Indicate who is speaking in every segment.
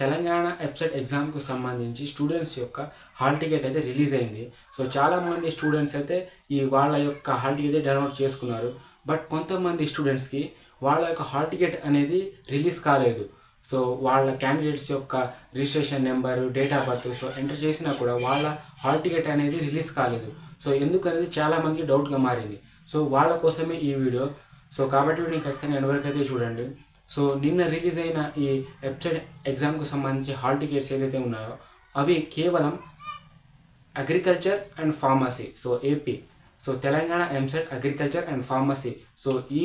Speaker 1: Telangana website ఎగ్జామ్కు సంబంధించి students యొక్క hall ticket అయితే రిలీజ్ అయింది. సో చాలామంది స్టూడెంట్స్ అయితే ఈ వాళ్ళ యొక్క హాల్ టికెట్ అయితే డౌన్లోడ్ చేసుకున్నారు. బట్ కొంతమంది స్టూడెంట్స్కి వాళ్ళ యొక్క హాల్ టికెట్ అనేది రిలీజ్ కాలేదు. సో వాళ్ళ క్యాండిడేట్స్ యొక్క registration number date of birth so enter చేసినా కూడా వాళ్ళ హాల్ టికెట్ అనేది రిలీజ్ కాలేదు. సో ఎందుకనేది చాలామందికి డౌట్గా మారింది. సో వాళ్ళ కోసమే ఈ వీడియో. సో కాబట్టి నేను ఖచ్చితంగా ఎంతవరకు అయితే చూడండి. సో నిన్న రిలీజ్ అయిన ఈ వెబ్సైట్ ఎగ్జామ్కు సంబంధించి హాల్ టికెట్స్ ఏదైతే ఉన్నాయో అవి కేవలం agriculture and pharmacy so AP so Telangana EAMCET agriculture and pharmacy so ఈ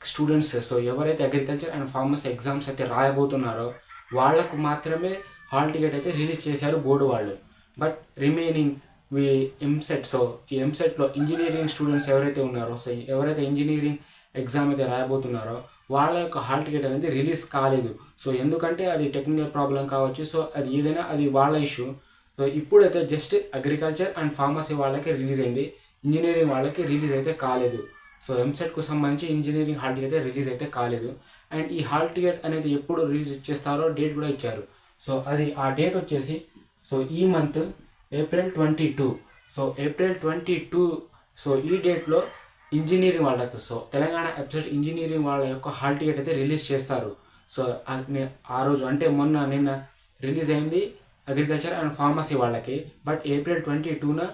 Speaker 1: స్టూడెంట్స్ సో ఎవరైతే అగ్రికల్చర్ అండ్ ఫార్మసీ ఎగ్జామ్స్ అయితే రాయబోతున్నారో వాళ్ళకు మాత్రమే హాల్ టికెట్ అయితే రిలీజ్ చేశారు బోర్డు వాళ్ళు. బట్ రిమైనింగ్ మీ ఎంసెట్ సో ఈ ఎంసెట్లో ఇంజనీరింగ్ స్టూడెంట్స్ ఎవరైతే ఉన్నారో సో ఎవరైతే ఇంజనీరింగ్ ఎగ్జామ్ అయితే రాయబోతున్నారో వాళ్ళ యొక్క హాల్ టికెట్ అనేది రిలీజ్ కాలేదు. సో ఎందుకంటే అది టెక్నికల్ ప్రాబ్లం కావచ్చు. సో అది ఏదైనా అది వాళ్ళ ఇష్యూ సో ఇప్పుడైతే జస్ట్ అగ్రికల్చర్ అండ్ ఫార్మసీ వాళ్ళకి రిలీజ్ అయింది. ఇంజనీరింగ్ వాళ్ళకి రిలీజ్ అయితే కాలేదు. సో ఎంసెట్కు సంబంధించి ఇంజనీరింగ్ హాల్ టికెట్ అయితే రిలీజ్ అయితే కాలేదు. అండ్ ఈ హాల్ టికెట్ అనేది ఎప్పుడు రిలీజ్ చేస్తారో డేట్ కూడా ఇచ్చారు. సో అది ఆ డేట్ వచ్చేసి సో ఈ month April twenty two so April twenty two so ఈ డేట్లో ఇంజనీరింగ్ వాళ్ళకు. సో తెలంగాణ వెబ్సైట్ ఇంజనీరింగ్ వాళ్ళ యొక్క హాల్ టికెట్ అయితే రిలీజ్ చేస్తారు. సో ఆ- ఆ రోజు అంటే మొన్న నిన్న రిలీజ్ అయింది అగ్రికల్చర్ అండ్ ఫార్మసీ వాళ్ళకి. బట్ ఏప్రిల్ ట్వంటీ టూన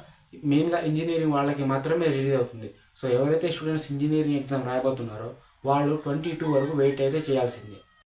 Speaker 1: మెయిన్గా ఇంజనీరింగ్ వాళ్ళకి మాత్రమే రిలీజ్ అవుతుంది. సో ఎవరైతే స్టూడెంట్స్ ఇంజనీరింగ్ ఎగ్జామ్ రాయబోతున్నారో వాళ్ళు ట్వంటీ టూ వరకు వెయిట్ అయితే చేయాల్సిందే.